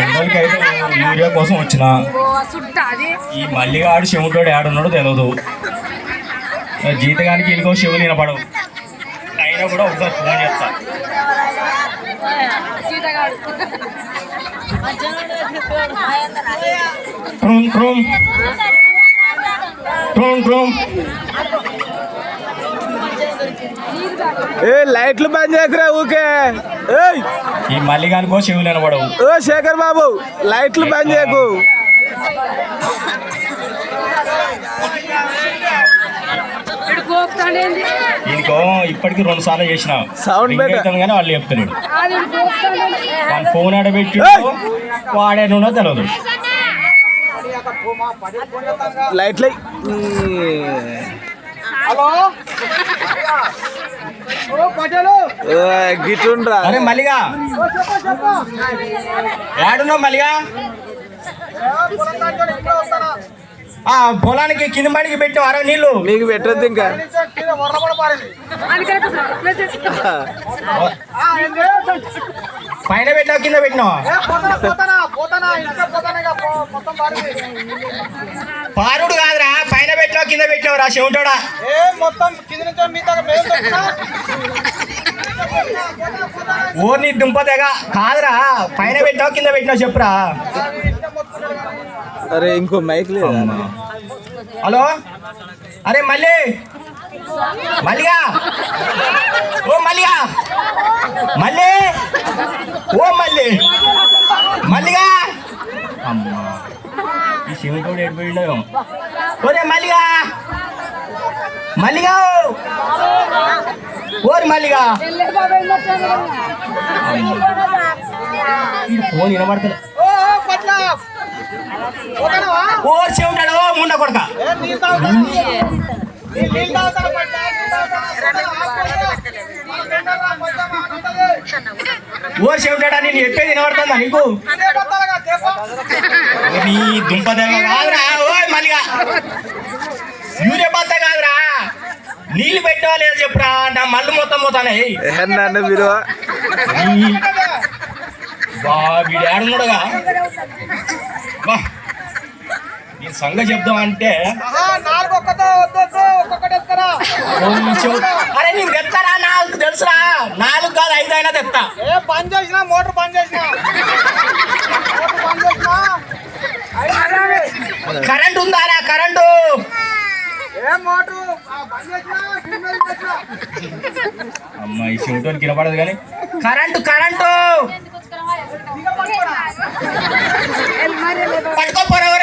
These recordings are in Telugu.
మండలికి అయితే యూరియా కోసం వచ్చిన ఈ మళ్ళీ మల్లిగాడు శివుడు ఆడున్నాడో తెలియదు జీతగానికి ఇంకో శివులు వినపడవు. అయినా కూడా ఒకసారి ఫోన్ చేస్తా. క్రోమ్ క్రోమ్ క్రోమ్ క్రోమ్ ఏ లైట్లు బంద్ చేయకురా ఊకే ఏయ్! ఈ మల్లిగానికో శివులు వినపడవు ఓ శేఖర్ బాబు లైట్లు బంద్ చేయకు. దీనికో ఇప్పటికి రెండు సార్లు చేసిన. Better. అవుతుంది కానీ వాళ్ళు చెప్తున్నాడు వాళ్ళ ఫోన్ ఆడబెట్టి! వాడేనున్నో తెలియదు లైట్లు గిట్టుండ్రా అరే మల్లిగా. ఏడున్నావు మల్లిగా? ఆ పొలానికి కింద మడికి పెట్టిన అరవై నీళ్ళు. మీకు పెట్టద్దు ఇంకా. పైన పెట్టినావు కింద పెట్టినావా? పారుడు కాదురా. కింద పెట్టినావు రా శివుంటాడా ఓ నీ దుంప తెగ. కాదురా పైన పెట్టినావు కింద పెట్టినావు చెప్పురా. అరే ఇంకో మైక్ హలో? అరే మళ్ళీ. మల్లిగా. ఓ మల్లిగా. మళ్ళీ. ఓ మళ్ళీ. మల్లిగా. శివుడు ఎడిపోయిండో ఓరే మల్లిగా! మల్లిగా ఓరి మల్లిగా! ఫోన్ వినబడతలే. ఓ చెవుంటాడు ముండ కొడక. ఓ చెవుంటాడా నేను చెప్పేది వినబడుతుందా నీకు? నీ దుంప దెబ్బ కాదురా ఓయ్ మల్లిగా. యూరియా బత్త కాదురా. నీళ్ళు పెట్టావా లేదా చెప్పురా? నా మళ్ళు మొత్తం పోతానే. నన్ను మీరు? బా వీడు ఏడున్నాడుగా. బా. సంగ చెప్దాం అంటే అరే నీకు తెస్తారా నాకు తెలుసురా. నాలుగు కాదు ఐదు అయినా తెస్తా ఏ బంద్ చేసిన మోటార్ బంద్ చేసిన? కరెంట్ ఉందారా కరెంటు. ఏ మోటార్? బంద్ చేసిన సిగ్నల్ చేసిన? అమ్మ ఈ చెవిటోని కినపడదు కానీ. Current current.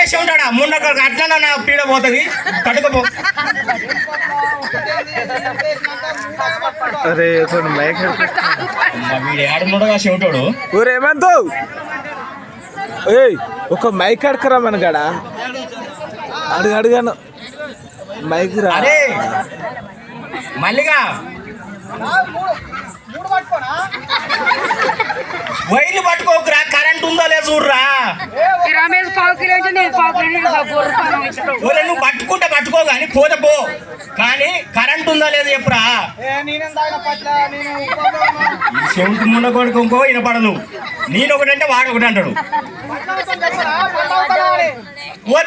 పట్టుకోపోరవరే చెవిటాడా ముండక్కడ అట్లా నా పీడ పోతుంది. కట్టుకోపో. అరే కొన్ని మైక్ వీడు ఏడున్నాడుగా చెవిటోడు ఊరేమంతు ఏయ్ ఒక మైక్ అడకరా మనగాడ అడుగు అడుగాను మైక్ రా. అరే మల్లిగా. వైర్లు పట్టుకోకురా కరెంట్ ఉందో లేదు చూడరా. ఈ రమేష్ పావు కిలో అంటే నేను పావు కిలో నీళ్ళు గొర్రె పానం ఇస్తాడు. ఒరే నువ్వు పట్టుకుంటే పట్టుకో కానీ పోతే పో. కానీ కరెంట్ ఉందో లేదు చెప్పురా. చెవిటి ముండ కొడుకు ఇంకో వినపడదు. నేను ఒకటంటే వాడు ఒకటి అంటాడు.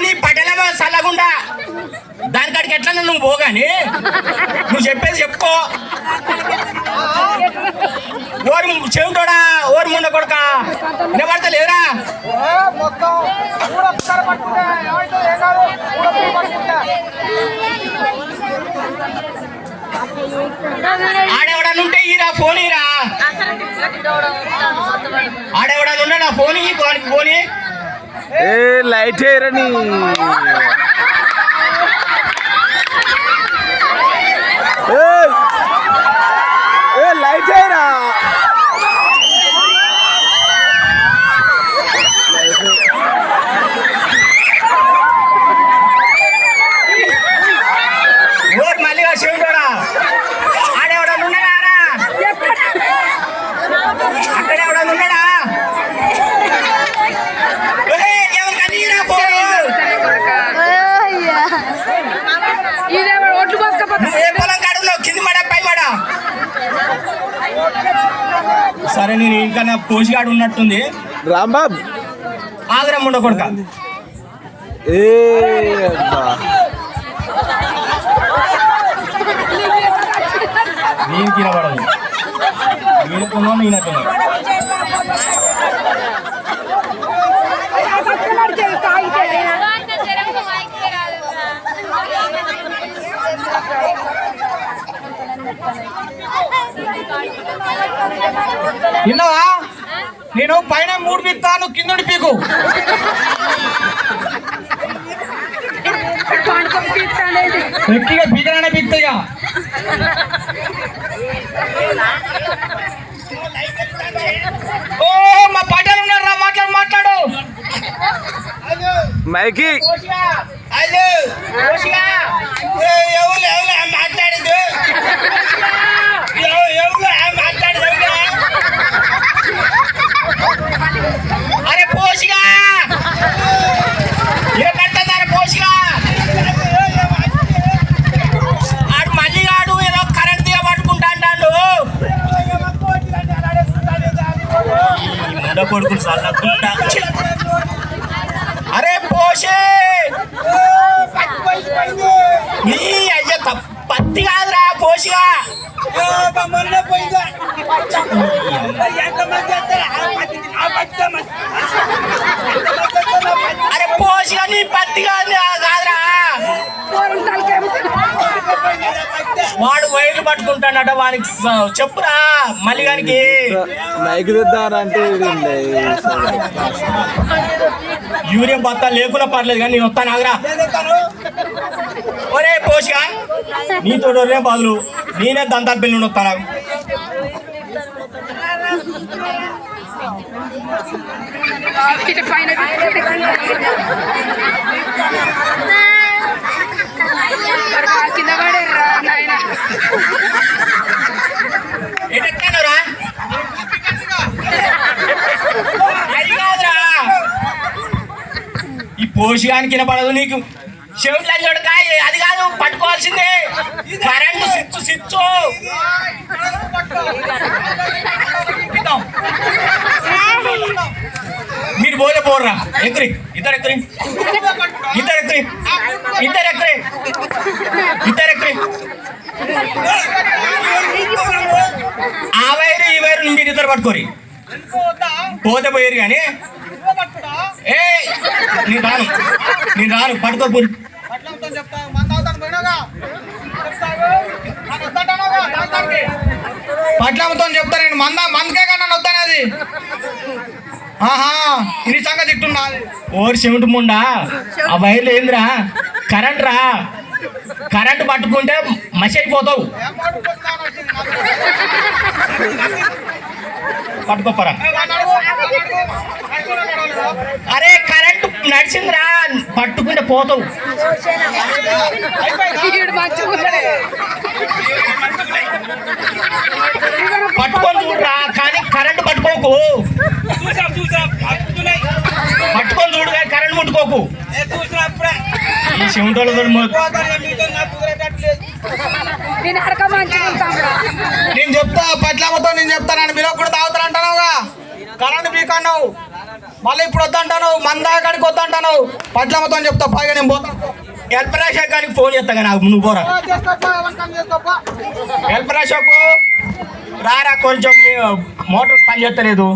నీ పటేల సల్లగుండా దానికాడికి ఎట్లా నువ్వు పోగాని నువ్వు చెప్పేది చెప్పుకో. మొత్తం మూడు ఒక్కసారి పట్టుకుంటే ఏం కాదు పట్టుకుంటే. ఆడెవడనుంటే ఈరా ఫోన్ ఈరా? ఆడెవడనుండే నా ఫోన్ ఈ ఫోన్. ఏ లైట్ వేయరని ఏయ్! ఏ లైట్ వేయరా ఓరి మల్లిగా చెవిటోడా ఆడెవడనున్నాడా రా అక్కడ ఎవడనున్నాడా ఏయ్, ఎవరికన్నా ఈరా ఫోన్ ఇదేమో ఒడ్లు పోసుకపోతా ఏ పొలం కాడున్నావు కింది మడ పై మడ సరే నేను ఇంకా నా పోషిగాడు ఉన్నట్టుంది. రాంబాబ్. ఆగ్రా ముండ కొడుక ఏ అబ్బా. నేను తినబడదు వీడుకున్నా నేనట్టున్నా విన్నావా? నేను పైన మూడు పిస్తాను కిందుడి పీకు. గట్టిగా పీకనే పీకుతాయిగా ఓ మా పాటలు ఉన్నారా మాట్లాడు మాట్లాడు. మైకి. హలో. ఎవరు ఎవరు మాట్లాడదు ఎవరు మాట్లాడదు అరే పోసిగా ఏ కట్టదారు పోసిగా ఆడు మళ్ళీ ఆడు ఏదో కరెంట్ దిగ పట్టుకుంటా అంటాడు ముండ కొడుకులు చల్లకుండా అరే పోషే నీ అయ్య తప్ప- పత్తి కాదురా పోషిగా అరే వాడు వైర్లు పట్టుకుంటాడట వానికి చెప్పురా మల్లిగానికి. మైక్ తెద్దారా అంటే ఇది ఉంది. యూరియా బత్త లేకుండా పర్లేదు కానీ నేను వస్తాను ఆగరా ఒరే పోషిగా నీతో ఒరే బదులు నేనే దంతాల పిల్లలు వస్తాను? పైన మరి కాలు కింద పడేర్రా నాయన ఎటెక్కానురా అది కాదురా ఈ వినపడదు నీకు. చెవిట్ల చూడకాయ అది కాదు పట్టుకోవాల్సిందే. కరెంటు సిచ్చు సిచ్చు మీరు పోతే పోర్రా. ఎక్కరి ఇద్దరు ఎక్కరి ఇద్దరు ఎక్కరి ఇద్దరు ఎక్కరి ఇద్దరు ఎక్కరి ఆ వైరు ఈ వైరు మీరు ఇద్దరు పట్టుకోరి. పోతే పోయారు కానీ నేను రాను నేను రాను పట్టుకోపోరు పట్లంతో చెప్తా నేను మంద మందకే కన్నా వద్దనేది ఆహా ఇది సంగతి తిట్టున్నా ఓరి చెవిటి ముండా ఆ వైర్లు ఏందిరా? కరెంట్ రా. కరెంట్ పట్టుకుంటే మసి అయిపోతావు. పట్టుకోపరా. అరే కరెంట్ నడిచిందిరా పట్టుకుంటే పోతావు. పట్టుకొని చూడరా కానీ కరెంట్ పట్టుకోకు. పట్టుకొని చూడు కానీ కరెంట్ ముట్టుకోకు. ఈ నేను చెప్తా పట్లమ్మతో నేను చెప్తాను మీరు కూడా తాగుతారంటున్నావుగా. కరెంట్ పీక్ అన్నావు మళ్ళీ ఇప్పుడు వద్దంటాను మందా కాడికి వద్దంటాను పట్లమ్మతో చెప్తా పైగా నేను పోతా. ఎల్పరా శాఖానికి ఫోన్ చేస్తా కానీ నాకు నువ్వు పోరా. షాకు రారా కొంచెం మోటార్ పని చేస్తలేదు.